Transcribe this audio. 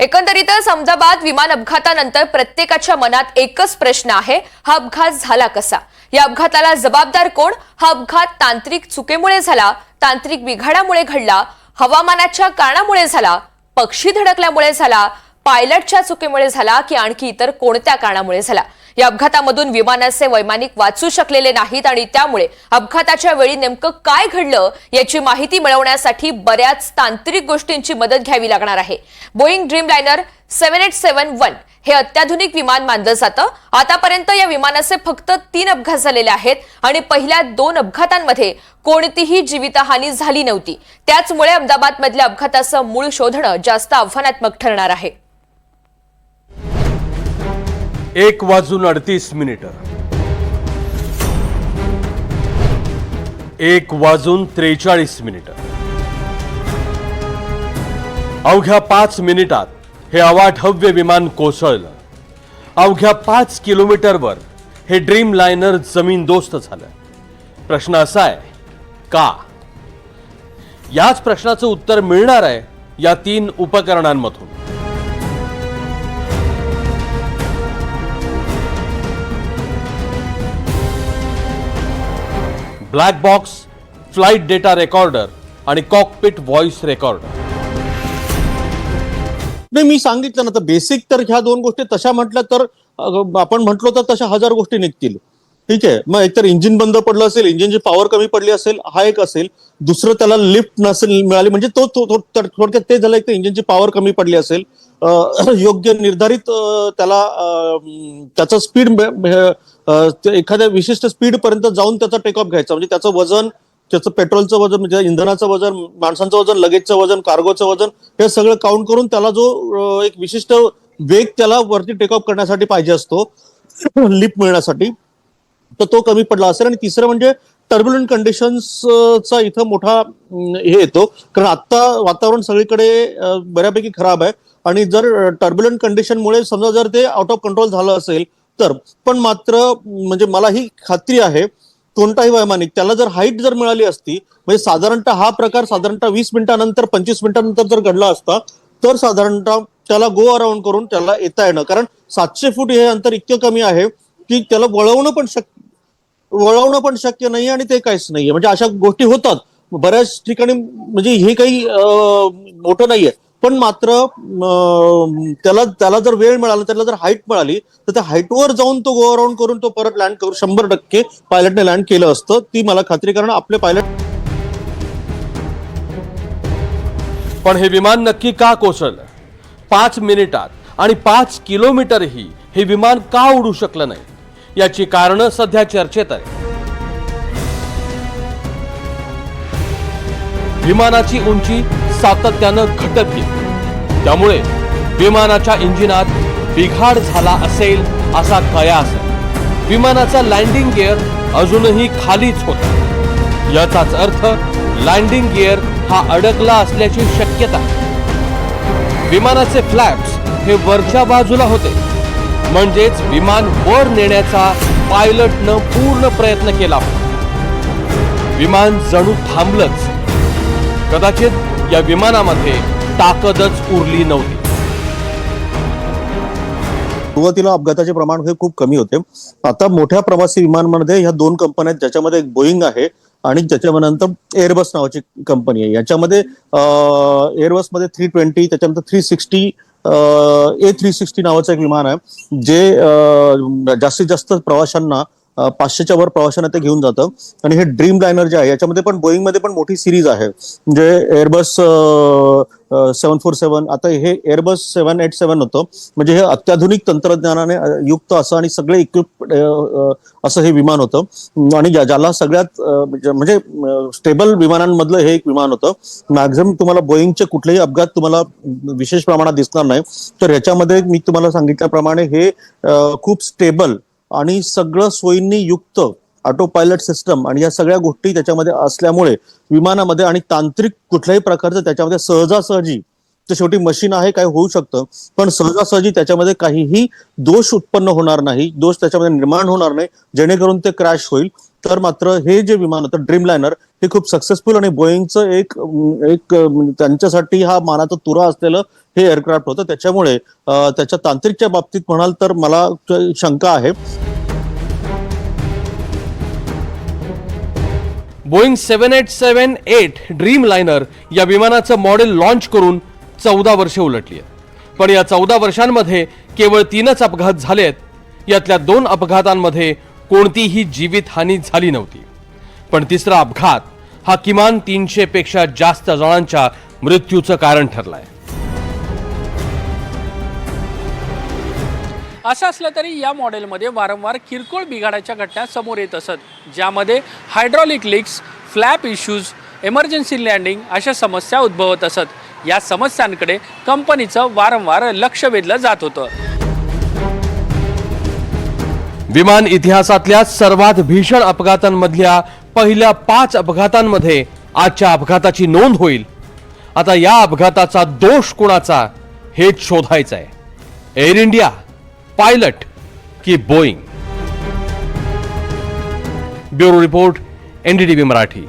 एकंदरीतच अहमदाबाद विमान अपघातानंतर प्रत्येकाच्या मनात एकच प्रश्न आहे हा अपघात झाला कसा? या अपघाताला जबाबदार कोण? हा अपघात तांत्रिक चुकीमुळे झाला तांत्रिक बिघाडामुळे घडला हवामानाच्या कारणामुळे झाला पक्षी धडकल्यामुळे झाला पायलटच्या चुकीमुळे झाला की आणखी इतर कोणत्या कारणामुळे झाला? या अपघातामधून विमानाचे वैमानिक वाचू शकलेले नाहीत आणि त्यामुळे अपघाताच्या वेळी नेमकं काय घडलं याची माहिती मिळवण्यासाठी बऱ्याच तांत्रिक गोष्टींची मदत घ्यावी लागणार आहे. Boeing Dreamliner seven eight seven one हे अत्याधुनिक विमान मानलं जातं. आतापर्यंत या विमानाचे फक्त तीन अपघात झालेले आहेत आणि पहिल्या दोन अपघातांमध्ये कोणतीही जीवितहानी झाली नव्हती. त्याचमुळे अहमदाबादमधल्या अपघाताचं मूळ शोधणं जास्त आव्हानात्मक ठरणार आहे. एक वाजून अडतीस मिनिट. एक वाजून त्रेचाळीस मिनिट. अवघ्या पाच मिनिटात हे अवाढव्य विमान कोसळलं. अवघ्या पाच किलोमीटरवर हे ड्रीम लायनर जमीनदोस्त झालं. प्रश्न असा आहे का? याच प्रश्नाचं उत्तर मिळणार आहे या तीन उपकरणांमधून. Black box flight data recorder आणि कॉकपिट व्हॉइस रेकॉर्डर. नाही मी सांगितलं ना तर बेसिक तर ह्या दोन गोष्टी तशा म्हटल्या तर आपण म्हटलो तर तशा हजार गोष्टी निघतील. ठीक आहे? मग एकतर इंजिन बंद पडलं असेल इंजिनची पॉवर कमी पडली असेल हा एक असेल. दुसरं त्याला लिफ्ट नसेल मिळाली म्हणजे तो तर थोडक्यात ते झालं एक इंजिनची पॉवर कमी पडली असेल. योग्य निर्धारित त्याला त्याचा त्याचं स्पीड एखाद्या विशिष्ट स्पीड पर्यंत जाऊन त्याचा टेक ऑफ घ्यायचा. म्हणजे त्याचं वजन त्याचं पेट्रोलचं वजन म्हणजे इंधनाचं वजन माणसांचं वजन लगेजचं वजन कार्गोचं वजन हे सगळं काउंट करून त्याला जो एक विशिष्ट वेग त्याला वरती टेक ऑफ करण्यासाठी पाहिजे असतो लिफ्ट मिळण्यासाठी तर तो कमी पडला असेल. आणि तिसरं म्हणजे टर्ब्युलंट कंडिशन्सचा इथं मोठा हे येतो. कारण आत्ता वातावरण सगळीकडे बऱ्यापैकी खराब आहे. आणि जर टर्ब्युलंट कंडिशनमुळे समजा जर ते आउट ऑफ कंट्रोल झालं असेल तर पण मात्र म्हणजे मला ही खात्री आहे कोणताही वैमानिक त्याला जर हाईट जर मिळाली असती म्हणजे साधारणतः हा प्रकार साधारणतः वीस मिनिटानंतर पंचवीस मिनिटानंतर जर घडला असता तर साधारणतः त्याला गो अराउंड करून त्याला येता येणं. कारण सातशे फूट हे अंतर इतकं कमी आहे की त्याला वळवणं पण शक्य वळवणं पण शक्य नाही आणि ते काहीच नाहीये. म्हणजे अशा गोष्टी होतात. बऱ्याच ठिकाणी म्हणजे हे काही मोठं नाहीये. पण मात्र त्याला त्याला जर वेळ मिळाला त्याला जर हाईट मिळाली तर त्या हाईटवर जाऊन तो गो अराउंड करून तो परत लँड करू. शंभर टक्के पायलटने लँड केलं असतं. ती मला खात्री कारण आपले पायलट पण हे विमान नक्की का कोसळलं? पाच मिनिटात आणि पाच किलोमीटरही हे विमान का उडू शकलं नाही? याची कारणं सध्या चर्चेत आहे विमानाची उंची सातत्यानं घटत गेली. त्यामुळे विमानाच्या इंजिनात बिघाड झाला असेल असा कयास. विमानाचा लँडिंग गिअर अजूनही खालीच होता. याचाच अर्थ लँडिंग गिअर हा अडकला असल्याची शक्यता. विमानाचे फ्लॅप्स हे वरच्या बाजूला होते. म्हणजेच विमान वर नेण्याचा पायलटनं पूर्ण प्रयत्न केला होता. विमान जणू थांबलंच. कदाचित या विमानामध्ये ताकदच उरली नव्हती. सुरुवातीला अपघाताचे प्रमाण हे खूप कमी होते. आता मोठ्या प्रवासी विमानमध्ये ह्या दोन कंपन्या आहेत ज्याच्यामध्ये एक बोईंग आहे आणि त्याच्यानंतर एअरबस नावाची कंपनी आहे. याच्यामध्ये एअरबसमध्ये थ्री ट्वेंटी त्याच्यानंतर three sixty A three sixty नावाचं एक विमान आहे जे जास्तीत जास्त प्रवाशांना पाचशेच्या वर प्रवाशांना ते घेऊन जातं. आणि हे ड्रीम लायनर जे आहे याच्यामध्ये पण बोईंगमध्ये पण मोठी सिरीज आहे. म्हणजे एअरबस सेवन फोर सेवन आता हे एअरबस सेवन एट सेवन होतं. म्हणजे हे अत्याधुनिक तंत्रज्ञानाने युक्त असं आणि सगळे इक्विप असं हे विमान होतं. आणि ज्या- ज्याला सगळ्यात म्हणजे- म्हणजे स्टेबल विमानांमधलं हे एक विमान होतं. मॅक्झिमम तुम्हाला बोईंगचे कुठलेही अपघात तुम्हाला विशेष प्रमाणात दिसणार नाही. तर याच्यामध्ये मी तुम्हाला सांगितल्याप्रमाणे हे खूप स्टेबल आणि सगळं सोयींनी युक्त ऑटो पायलट सिस्टम आणि या सगळ्या गोष्टी त्याच्यामध्ये असल्यामुळे विमानामध्ये आणि तांत्रिक कुठल्याही प्रकारचं त्याच्यामध्ये सहजासहजी ते शेवटी मशीन आहे काय होऊ शकतं. पण सहजासहजी त्याच्यामध्ये काहीही दोष उत्पन्न होणार नाही दोष त्याच्यामध्ये निर्माण होणार नाही जेणेकरून ते क्रॅश होईल. तर मात्र हे जे विमान होतं ड्रीमलायनर हे खूप सक्सेसफुल आणि बोईंगचं एक एक म्हणजे त्यांच्यासाठी हा मानाचा तुरा असलेलं हे एअरक्राफ्ट होतं. त्याच्यामुळे त्याच्या तांत्रिकच्या बाबतीत म्हणाल तर मला शंका आहे. Boeing seven eight seven eight Dreamliner या विमानाचं मॉडेल लॉन्च करून चौदा वर्षे उलटली आहेत. पण या चौदा वर्षांमध्ये केवळ तीनच अपघात झाले आहेत. यातल्या दोन अपघातांमध्ये कोणतीही जीवितहानी झाली नव्हती. पण तिसरा अपघात हा किमान तीनशे पेक्षा जास्त जणांच्या मृत्यूचं कारण ठरलाय. असं असलं तरी या मॉडेलमध्ये वारंवार किरकोळ बिघाडाच्या घटना समोर येत असत ज्यामध्ये hydraulic leaks flap issues emergency landing अशा समस्या उद्भवत असत. या समस्यांकडे कंपनीचं वारंवार लक्ष वेधलं जात होतं. विमान इतिहासातल्या सर्वात भीषण अपघातांमधल्या पहिल्या पाच अपघातांमध्ये आजच्या अपघाताची नोंद होईल. आता या अपघाताचा दोष कुणाचा हेच शोधायचं आहे एअर इंडिया पायलट की Boeing. Bureau report NDTV Marathi.